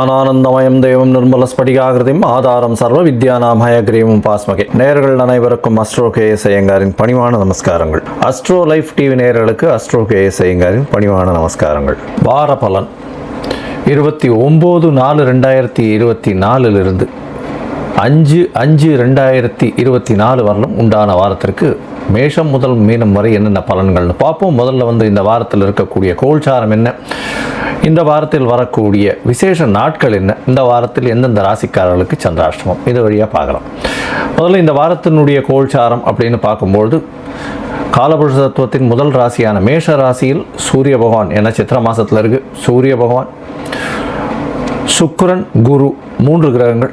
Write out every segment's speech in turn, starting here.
ஞானானந்தமயம் தெய்வம் நிர்மல ஸ்படிகாகிருதியும் ஆதாரம் சர்வ வித்யானாம் ஹயக்ரீவம் பாஸ்மகே. நேர்கள் அனைவருக்கும் அஸ்ட்ரோ கே எஸ் ஐயங்காரின் பணிவான நமஸ்காரங்கள். அஸ்ட்ரோ லைஃப் டிவி நேர்களுக்கு அஸ்ட்ரோ கே எஸ் ஐயங்காரின் பணிவான நமஸ்காரங்கள். வார பலன். இருபத்தி ஒம்பது நாலு ரெண்டாயிரத்தி இருபத்தி நாலுலிருந்து அஞ்சு அஞ்சு ரெண்டாயிரத்தி இருபத்தி நாலு வரலும் உண்டான வாரத்திற்கு மேஷம் முதல் மீனம் வரை என்னென்ன பலன்கள்னு பார்ப்போம். முதல்ல வந்து இந்த வாரத்தில் இருக்கக்கூடிய கோல்சாரம் என்ன? இந்த வாரத்தில் வரக்கூடிய விசேஷ நாட்கள் என்ன? இந்த வாரத்தில் எந்தெந்த ராசிக்காரர்களுக்கு சந்திராஷ்டமம்? இது வழியாக பார்க்கலாம். முதல்ல இந்த வாரத்தினுடைய கோல்சாரம் அப்படின்னு பார்க்கும்பொழுது காலபுருஷ தத்துவத்தின் முதல் ராசியான மேஷ ராசியில் சூரிய பகவான் என சித்திர மாதத்தில் இருக்கு சூரிய பகவான் சுக்கரன் குரு மூன்று கிரகங்கள்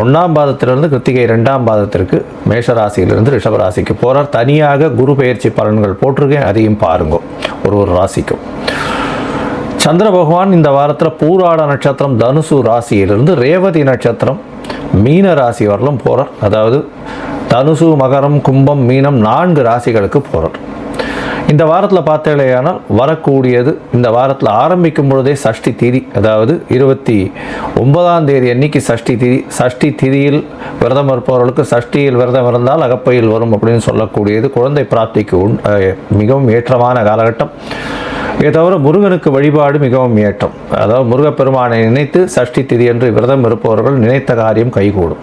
ஒன்றாம் பாதத்திலிருந்து கிருத்திகை ரெண்டாம் பாதத்திற்கு மேஷராசியிலிருந்து ரிஷபராசிக்கு போகிறார் தனியாக குரு பயிற்சி பலன்கள் போட்டிருக்கேன். அதையும் பாருங்க. ஒரு ஒரு ராசிக்கும். சந்திர பகவான் இந்த வாரத்தில் பூராட நட்சத்திரம் தனுசு ராசியிலிருந்து ரேவதி நட்சத்திரம் மீன ராசி வரலும் போகிறார் அதாவது தனுசு மகரம் கும்பம் மீனம் நான்கு ராசிகளுக்கு போகிறார் இந்த வாரத்தில் பார்த்தேலையானால் வரக்கூடியது இந்த வாரத்தில் ஆரம்பிக்கும் பொழுதே சஷ்டி திதி. அதாவது இருபத்தி ஒன்பதாம் தேதி அன்னைக்கு சஷ்டி திதி. சஷ்டி திதியில் விரதம் இருப்பவர்களுக்கு சஷ்டியில் விரதம் இருந்தால் அகப்பையில் வரும் அப்படின்னு சொல்லக்கூடியது குழந்தை பிராப்திக்கு உண் மிகவும் ஏற்றமான காலகட்டம். இதை தவிர முருகனுக்கு வழிபாடு மிகவும் ஏற்றம். அதாவது முருகப்பெருமானை நினைத்து சஷ்டி திதி என்று விரதம் இருப்பவர்கள் நினைத்த காரியம் கைகூடும்.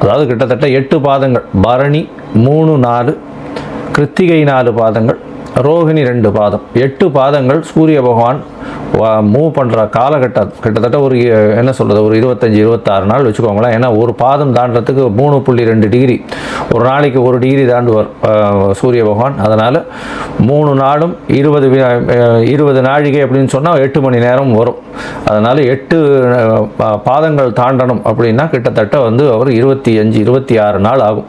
அதாவது கிட்டத்தட்ட எட்டு பாதங்கள். பரணி மூணு நாலு. கிருத்திகை நாலு பாதங்கள். ரோகிணி ரெண்டு பாதம். எட்டு பாதங்கள் சூரிய பகவான் மூவ் பண்ணுற காலகட்டம் கிட்டத்தட்ட ஒரு என்ன சொல்கிறது ஒரு இருபத்தஞ்சி இருபத்தாறு நாள் வச்சுக்கோங்களேன். ஏன்னா ஒரு பாதம் தாண்டத்துக்கு மூணு புள்ளி ரெண்டு டிகிரி. ஒரு நாளைக்கு ஒரு டிகிரி தாண்டுவார் சூரிய பகவான். அதனால் மூணு நாளும் இருபது இருபது நாழிகை அப்படின்னு சொன்னால் எட்டு மணி நேரம் வரும். அதனால் எட்டு பாதங்கள் தாண்டணும் அப்படின்னா கிட்டத்தட்ட வந்து அவர் இருபத்தி அஞ்சு இருபத்தி ஆறு நாள் ஆகும்.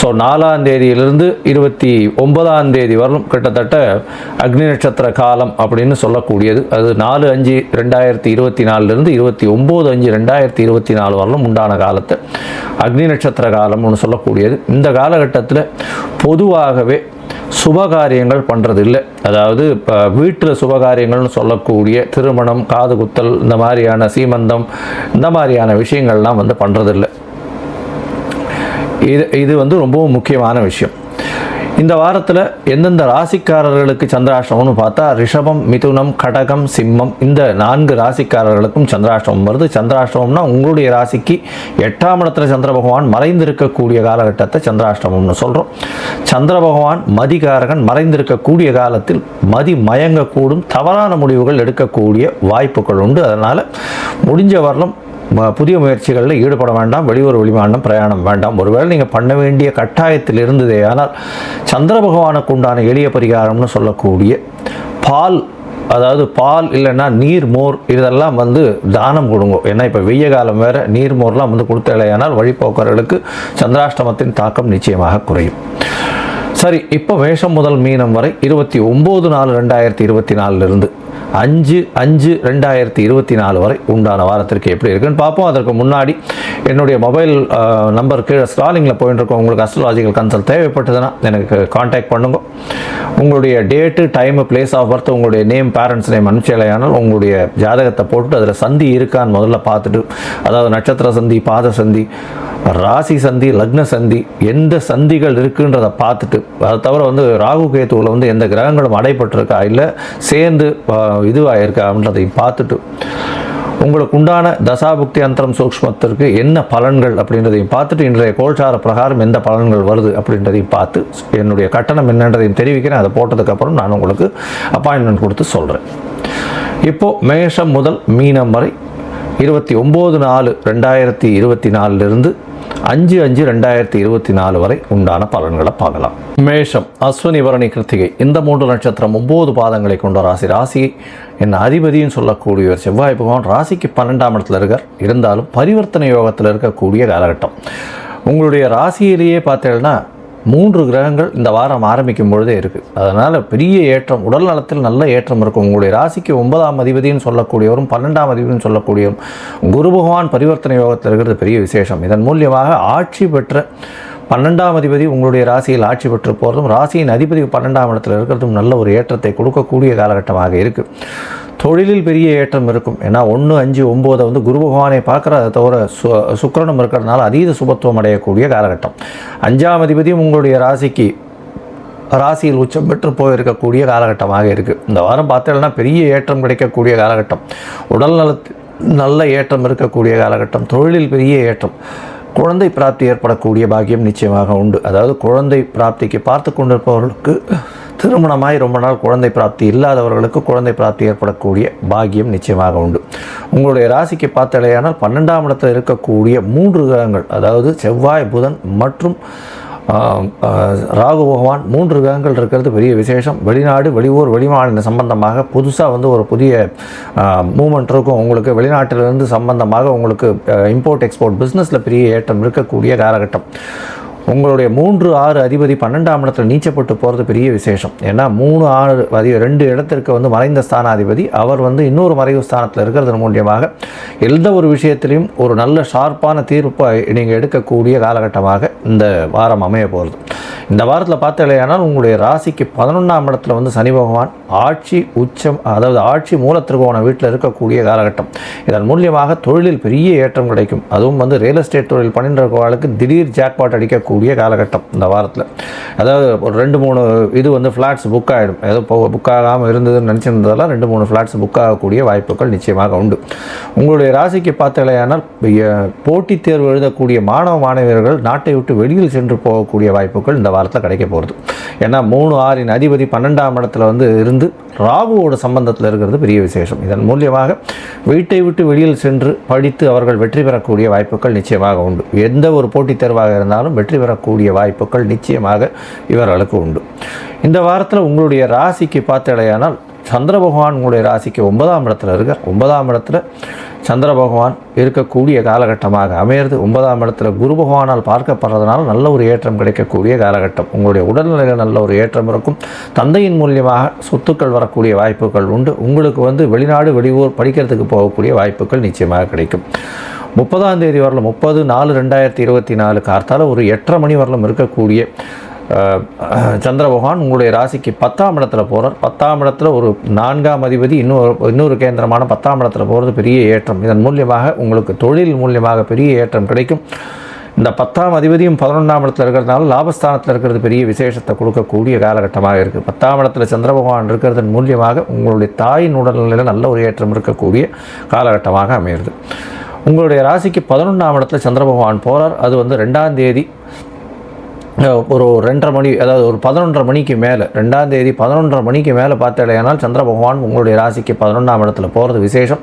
ஸோ நாலாம் தேதியிலிருந்து இருபத்தி ஒன்பதாம் தேதி வரலும் கிட்டத்தட்ட அக்னி நட்சத்திர காலம் அப்படின்னு சொல்லக்கூடியது. அது நாலு அஞ்சு ரெண்டாயிரத்தி இருபத்தி நாலுலேருந்து இருபத்தி ஒம்பது அஞ்சு ரெண்டாயிரத்தி இருபத்தி நாலு வரலும் உண்டான காலத்தை அக்னி நட்சத்திர காலம்னு சொல்லக்கூடியது. இந்த காலகட்டத்தில் பொதுவாகவே சுபகாரியங்கள் பண்ணுறது இல்லை அதாவது இப்போ வீட்டில் சுபகாரியங்கள்னு சொல்லக்கூடிய திருமணம் காது குத்தல் இந்த மாதிரியான சீமந்தம் இந்த மாதிரியான விஷயங்கள்லாம் வந்து பண்ணுறதில்லை இது இது வந்து ரொம்பவும் முக்கியமான விஷயம். இந்த வாரத்தில் எந்தெந்த ராசிக்காரர்களுக்கு சந்திராஷ்டமம்னு பார்த்தா ரிஷபம் மிதுனம் கடகம் சிம்மம் இந்த நான்கு ராசிக்காரர்களுக்கும் சந்திராஷ்டமம் வருது. சந்திராஷ்டமம்னா உங்களுடைய ராசிக்கு எட்டாம் இடத்துல சந்திர பகவான் மறைந்திருக்கக்கூடிய காலகட்டத்தை சந்திராஷ்டமம்னு சொல்கிறோம் சந்திர பகவான் மதிகாரகன் மறைந்திருக்கக்கூடிய காலத்தில் மதி மயங்கக்கூடும் தவறான முடிவுகள் எடுக்கக்கூடிய வாய்ப்புகள் உண்டு. அதனால் முடிஞ்ச வரலும் புதிய முயற்சிகளில் ஈடுபட வேண்டாம் வெளியூர் வெளிமாநிலம் பிரயாணம் வேண்டாம். ஒருவேளை நீங்கள் பண்ண வேண்டிய கட்டாயத்தில் இருந்ததே ஆனால் சந்திர பகவானுக்கு உண்டான எளிய பரிகாரம்னு சொல்லக்கூடிய பால் அதாவது பால் இல்லைன்னா நீர் மோர் இதெல்லாம் வந்து தானம் கொடுங்க. ஏன்னா இப்போ வெய்ய காலம் வேறு நீர் மோர்லாம் வந்து கொடுத்தலையானால் வழிபோக்கர்களுக்கு சந்திராஷ்டமத்தின் தாக்கம் நிச்சயமாக குறையும். சரி இப்போ மேஷம் முதல் மீனம் வரை இருபத்தி ஒம்பது நாலு ரெண்டாயிரத்தி இருபத்தி நாலுலேருந்து அஞ்சு அஞ்சு ரெண்டாயிரத்தி இருபத்தி நாலு வரை உண்டான வாரத்திற்கு எப்படி இருக்குன்னு பார்ப்போம். அதற்கு முன்னாடி என்னுடைய மொபைல் நம்பர் கீழே ஸ்டாலிங்கில் போயிட்டு இருக்கோம். உங்களுக்கு அஸ்ட்ராலஜிக்கல் கன்சல்ட் தேவைப்பட்டதுன்னா எனக்கு காண்டாக்ட் பண்ணுங்க. உங்களுடைய date time place of birth உங்களுடைய நேம் பேரண்ட்ஸ் நேம் அனுப்பிச்சலையானால் உங்களுடைய ஜாதகத்தை போட்டுட்டு அதில் சந்தி இருக்கான்னு முதல்ல பார்த்துட்டு அதாவது நட்சத்திர சந்தி பாத சந்தி ராசி சந்தி லக்ன சந்தி எந்த சந்திகள் இருக்குன்றதை பார்த்துட்டு அதை தவிர வந்து ராகு கேத்துவில் வந்து எந்த கிரகங்களும் அடைப்பட்டிருக்கா இல்லை சேர்ந்து இதுவாகிருக்கா அப்படின்றதையும் பார்த்துட்டு உங்களுக்கு உண்டான தசாபுக்தி அந்தரம் சூக்ஷ்மத்திற்கு என்ன பலன்கள் அப்படின்றதையும் பார்த்துட்டு இன்றைய கோல்சார பிரகாரம் எந்த பலன்கள் வருது அப்படின்றதையும் பார்த்து என்னுடைய கட்டணம் என்னன்றதையும் தெரிவிக்கிறேன். அதை போட்டதுக்கப்புறம் நான் உங்களுக்கு அப்பாயின்மெண்ட் கொடுத்து சொல்கிறேன் இப்போது மேஷம் முதல் மீனம் வரை இருபத்தி ஒம்பது நாலு ரெண்டாயிரத்தி இருபத்தி நாலுலேருந்து அஞ்சு அஞ்சு ரெண்டாயிரத்தி இருபத்தி நாலு வரை உண்டான பலன்களை பார்க்கலாம். மேஷம் அஸ்வினி பரணி கிருத்திகை. இந்த மூன்று நட்சத்திரம் ஒம்பது பாதங்களை கொண்ட ராசி ராசி என் அதிபதியும் சொல்லக்கூடியவர் செவ்வாய் பகவான் ராசிக்கு பன்னெண்டாம் இடத்துல இருக்கார். இருந்தாலும் பரிவர்த்தனை யோகத்தில் இருக்கக்கூடிய காலகட்டம். உங்களுடைய ராசியிலேயே பார்த்தீங்கன்னா மூன்று கிரகங்கள் இந்த வாரம் ஆரம்பிக்கும் பொழுதே இருக்குது அதனால் பெரிய ஏற்றம் உடல் நலத்தில் நல்ல ஏற்றம் இருக்கும். உங்களுடைய ராசிக்கு ஒன்பதாம் அதிபதினு சொல்லக்கூடியவரும் பன்னெண்டாம் அதிபதினு சொல்லக்கூடியவரும் குரு பகவான் பரிவர்த்தனை யோகத்தில் இருக்கிறது பெரிய விசேஷம். இதன் மூலியமாக ஆட்சி பெற்ற பன்னெண்டாம் அதிபதி உங்களுடைய ராசியில் ஆட்சி பெற்று போகிறதும் ராசியின் அதிபதி பன்னெண்டாம் இடத்தில் இருக்கிறதும் நல்ல ஒரு ஏற்றத்தை கொடுக்கக்கூடிய காலகட்டமாக இருக்குது தொழிலில் பெரிய ஏற்றம் இருக்கும். ஏன்னா ஒன்று அஞ்சு ஒம்போதை வந்து குரு பகவானை பார்க்குற அதை தவிர சு சுக்கரனும் இருக்கிறதுனால அதீத சுபத்துவம் அடையக்கூடிய காலகட்டம். அஞ்சாம் அதிபதியும் உங்களுடைய ராசிக்கு ராசியில் உச்சம் பெற்று போயிருக்கக்கூடிய காலகட்டமாக இருக்குது இந்த வாரம் பார்த்தீங்கன்னா பெரிய ஏற்றம் கிடைக்கக்கூடிய காலகட்டம். உடல் நலத்து நல்ல ஏற்றம் இருக்கக்கூடிய காலகட்டம். தொழிலில் பெரிய ஏற்றம். குழந்தை பிராப்தி ஏற்படக்கூடிய பாக்கியம் நிச்சயமாக உண்டு. அதாவது குழந்தை பிராப்திக்கு பார்த்து கொண்டிருப்பவர்களுக்கு திருமணமாய் ரொம்ப நாள் குழந்தை பிராப்தி இல்லாதவர்களுக்கு குழந்தை பிராப்தி ஏற்படக்கூடிய பாக்கியம் நிச்சயமாக உண்டு. உங்களுடைய ராசிக்கு பார்த்தலையானால் பன்னெண்டாம் இடத்தில் இருக்கக்கூடிய மூன்று கிரகங்கள் அதாவது செவ்வாய் புதன் மற்றும் ராகு பகவான் மூன்று கிரகங்கள் இருக்கிறது. பெரிய விசேஷம். வெளிநாடு வெளியூர் வெளிமாநில சம்பந்தமாக புதுசாக வந்து ஒரு புதிய மூமெண்ட் இருக்கும். உங்களுக்கு வெளிநாட்டிலிருந்து சம்பந்தமாக உங்களுக்கு இம்போர்ட் எக்ஸ்போர்ட் பிஸ்னஸில் பெரிய ஏற்றம் இருக்கக்கூடிய காலகட்டம். உங்களுடைய மூன்று ஆறு அதிபதி பன்னெண்டாம் இடத்துல நீச்சப்பட்டு போகிறது பெரிய விசேஷம். ஏன்னா மூணு ஆறு அதி ரெண்டு இடத்திற்கு வந்து மறைந்த ஸ்தானாதிபதி. அவர் வந்து இன்னொரு மறைவு ஸ்தானத்தில் இருக்கிறது மூலியமாக எந்த ஒரு விஷயத்திலையும் ஒரு நல்ல ஷார்ப்பான தீர்ப்பை நீங்கள் எடுக்கக்கூடிய காலகட்டமாக இந்த வாரம் அமைய போகிறது இந்த வாரத்தில் பார்த்தலையானால் உங்களுடைய ராசிக்கு பதினொன்றாம் இடத்துல வந்து சனி பகவான் ஆட்சி உச்சம் அதாவது ஆட்சி மூலத்திருகோண வீட்டில் இருக்கக்கூடிய காலகட்டம். இதன் மூலியமாக தொழிலில் பெரிய ஏற்றம் கிடைக்கும். அதுவும் வந்து ரியல் எஸ்டேட் தொழில் பண்ணின்றவர்களுக்கு திடீர் ஜாக்பாட் அடிக்கக்கூடிய காலகட்டம் இந்த வாரத்தில். அதாவது ஒரு ரெண்டு மூணு இது வந்து ஃப்ளாட்ஸ் புக் ஆகிடும் ஏதோ புக் ஆகாமல் இருந்ததுன்னு நினச்சிருந்ததெல்லாம் ரெண்டு மூணு ஃப்ளாட்ஸ் புக் ஆகக்கூடிய வாய்ப்புகள் நிச்சயமாக உண்டு. உங்களுடைய ராசிக்கு பார்த்தலையானால் போட்டித் தேர்வு எழுதக்கூடிய மாணவ மாணவியர்கள் நாட்டை விட்டு வெளியில் சென்று போகக்கூடிய வாய்ப்புகள் இந்த வாரத்தில் கிடைக்க போகிறது ஏன்னா மூணு ஆறின் அதிபதி பன்னெண்டாம் இடத்துல வந்து இருந்து ராகுவோட சம்பந்தத்தில் இருக்கிறது பெரிய விசேஷம். இதன் மூலியமாக வீட்டை விட்டு வெளியில் சென்று படித்து அவர்கள் வெற்றி பெறக்கூடிய வாய்ப்புகள் நிச்சயமாக உண்டு. எந்த ஒரு போட்டித் தேர்வாக இருந்தாலும் வெற்றி பெறக்கூடிய வாய்ப்புகள் நிச்சயமாக இவர்களுக்கு உண்டு. இந்த வாரத்தில் உங்களுடைய ராசிக்கு பார்த்தடையானால் சந்திர பகவான் உங்களுடைய ராசிக்கு ஒன்பதாம் இடத்துல இருக்கார். ஒன்பதாம் இடத்துல சந்திர பகவான் இருக்கக்கூடிய காலகட்டமாக அமையிறது. ஒன்பதாம் இடத்துல குரு பகவானால் பார்க்கப்படுறதுனால நல்ல ஒரு ஏற்றம் கிடைக்கக்கூடிய காலகட்டம். உங்களுடைய உடல்நிலையில் நல்ல ஒரு ஏற்றம் இருக்கும். தந்தையின் மூலியமாக சொத்துக்கள் வரக்கூடிய வாய்ப்புகள் உண்டு. உங்களுக்கு வந்து வெளிநாடு வெளியூர் படிக்கிறதுக்கு போகக்கூடிய வாய்ப்புகள் நிச்சயமாக கிடைக்கும். முப்பதாம் தேதி வரலும் முப்பது நாலு ரெண்டாயிரத்தி இருபத்தி நாலு கார்த்தால் ஒரு எட்டரை மணி வரலும் இருக்கக்கூடிய சந்திர பகவான் உங்களுடைய ராசிக்கு பத்தாம் இடத்துல போகிறார் பத்தாம் இடத்துல ஒரு நான்காம் அதிபதி இன்னொரு இன்னொரு கேந்திரமான பத்தாம் இடத்துல போகிறது பெரிய ஏற்றம். இதன் மூலியமாக உங்களுக்கு தொழில் மூலியமாக பெரிய ஏற்றம் கிடைக்கும். இந்த பத்தாம் அதிபதியும் பதினொன்றாம் இடத்துல இருக்கிறதுனால லாபஸ்தானத்தில் இருக்கிறது பெரிய விசேஷத்தை கொடுக்கக்கூடிய காலகட்டமாக இருக்குது பத்தாம் இடத்துல சந்திர பகவான் இருக்கிறதன் மூலியமாக உங்களுடைய தாயின் உடல்நிலையில் நல்ல ஒரு ஏற்றம் இருக்கக்கூடிய காலகட்டமாக அமையிறது. உங்களுடைய ராசிக்கு பதினொன்றாம் இடத்துல சந்திர பகவான் போகிறார் அது வந்து ரெண்டாம் தேதி ஒரு ரெண்டரை மணி அதாவது ஒரு பதினொன்றரை மணிக்கு மேலே ரெண்டாம் தேதி பதினொன்றரை மணிக்கு மேலே பார்த்தேனால் சந்திர பகவான் உங்களுடைய ராசிக்கு பதினொன்றாம் இடத்துல போகிறது விசேஷம்.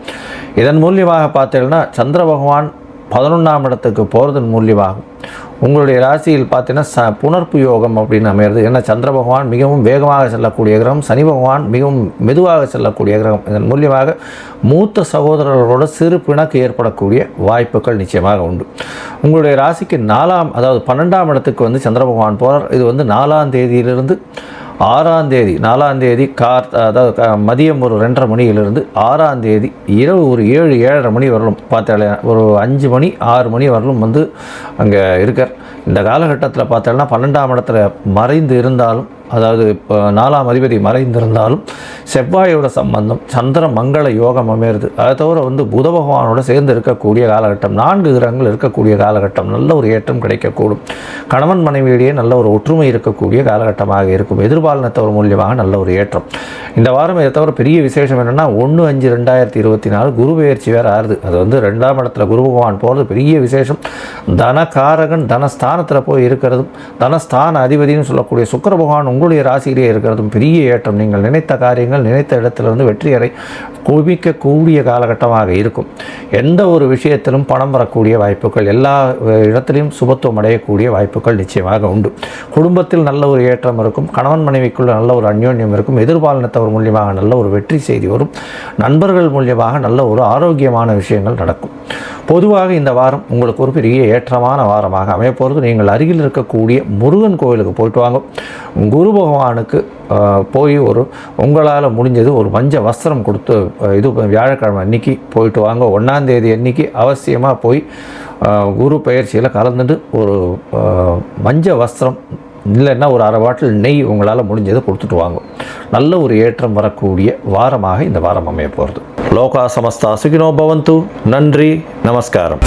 இதன் மூலியமாக பார்த்தீங்கன்னா சந்திர பகவான் பதினொன்றாம் இடத்துக்கு போகிறதன் மூலியமாகும் உங்களுடைய ராசியில் பார்த்தீங்கன்னா ச புனர்ப்பு யோகம் அப்படின்னு அமையிறது. ஏன்னா சந்திர பகவான் மிகவும் வேகமாக செல்லக்கூடிய கிரகம் சனி பகவான் மிகவும் மெதுவாக செல்லக்கூடிய கிரகம். இதன் மூலியமாக மூத்த சகோதரர்களோட சிறு பிணக்கு ஏற்படக்கூடிய வாய்ப்புகள் நிச்சயமாக உண்டு. உங்களுடைய ராசிக்கு நாலாம் அதாவது பன்னெண்டாம் இடத்துக்கு வந்து சந்திர பகவான் போகிறார் இது வந்து நாலாம் தேதியிலிருந்து ஆறாம் தேதி நாலாம் தேதி கார் அதாவது க- மதியம் ஒரு ரெண்டரை மணியிலிருந்து ஆறாம் தேதி இரவு ஒரு ஏழு ஏழரை மணி வரலும் பார்த்தாலே ஒரு அஞ்சு மணி ஆறு மணி வரலும் வந்து அங்கே இருக்கார். இந்த காலகட்டத்தில் பார்த்தோம்னா பன்னெண்டாம் இடத்துல மறைந்து இருந்தாலும் அதாவது இப்போ நாலாம் அதிபதி மறைந்திருந்தாலும் செவ்வாயோட சம்பந்தம் சந்திர மங்கள யோகம் அமையிறது. அதை தவிர வந்து புத பகவானோட சேர்ந்து இருக்கக்கூடிய காலகட்டம் நான்கு கிரகங்கள் இருக்கக்கூடிய காலகட்டம் நல்ல ஒரு ஏற்றம் கிடைக்கக்கூடும். கணவன் மனைவியிடையே நல்ல ஒரு ஒற்றுமை இருக்கக்கூடிய காலகட்டமாக இருக்கும். எதிர்பாலனத்தவர் மூலியமாக நல்ல ஒரு ஏற்றம். இந்த வாரம் இதை தவிர பெரிய விசேஷம் என்னென்னா ஒன்று அஞ்சு ரெண்டாயிரத்தி இருபத்தி நாலு குரு பெயர்ச்சி வேறு ஆறுது. அது வந்து ரெண்டாம் இடத்துல குரு பகவான் போகிறது பெரிய விசேஷம். தனகாரகன் தனஸ்தானத்தில் போய் இருக்கிறதும் தனஸ்தான அதிபதினு சொல்லக்கூடிய சுக்கர பகவான் உங்களுடைய ராசியிலே இருக்கிறதும் பெரிய ஏற்றம். நீங்கள் நினைத்த காரியங்கள் நினைத்த இடத்திலிருந்து வெற்றி குவிக்கக்கூடிய காலகட்டமாக இருக்கும். எந்த ஒரு விஷயத்திலும் பணம் வரக்கூடிய வாய்ப்புகள் எல்லா இடத்துலையும் இடத்திலையும் சுபத்துவம் அடையக்கூடிய வாய்ப்புகள் நிச்சயமாக உண்டு. குடும்பத்தில் நல்ல ஒரு ஏற்றம் இருக்கும். கணவன் மனைவிக்குள்ள நல்ல ஒரு அந்யோன்யம் இருக்கும். எதிர்பாலினத்தவர் மூலியமாக நல்ல ஒரு வெற்றி செய்தி வரும். நண்பர்கள் மூலியமாக நல்ல ஒரு ஆரோக்கியமான விஷயங்கள் நடக்கும். பொதுவாக இந்த வாரம் உங்களுக்கு ஒரு பெரிய ஏற்றமான வாரமாக அமையப்போகிறது நீங்கள் அருகில் இருக்கக்கூடிய முருகன் கோவிலுக்கு போயிட்டு வாங்க. குரு பகவானுக்கு போய் ஒரு உங்களால் முடிஞ்சது ஒரு மஞ்ச வஸ்திரம் கொடுத்து இது வியாழக்கிழமை அன்னைக்கு போயிட்டு வாங்க. ஒன்றாந்தேதி அன்னைக்கு அவசியமாக போய் குரு பயிற்சியில் கலந்துட்டு ஒரு மஞ்ச வஸ்திரம் இல்லைன்னா ஒரு அரை பாட்டில் நெய் உங்களால் முடிஞ்சதை கொடுத்துட்டு வாங்க. நல்ல ஒரு ஏற்றம் வரக்கூடிய வாரமாக இந்த வாரம் அமைய போகிறது. లోకా సమస్త సుఖినో భవంతు. నన్రి నమస్కారం.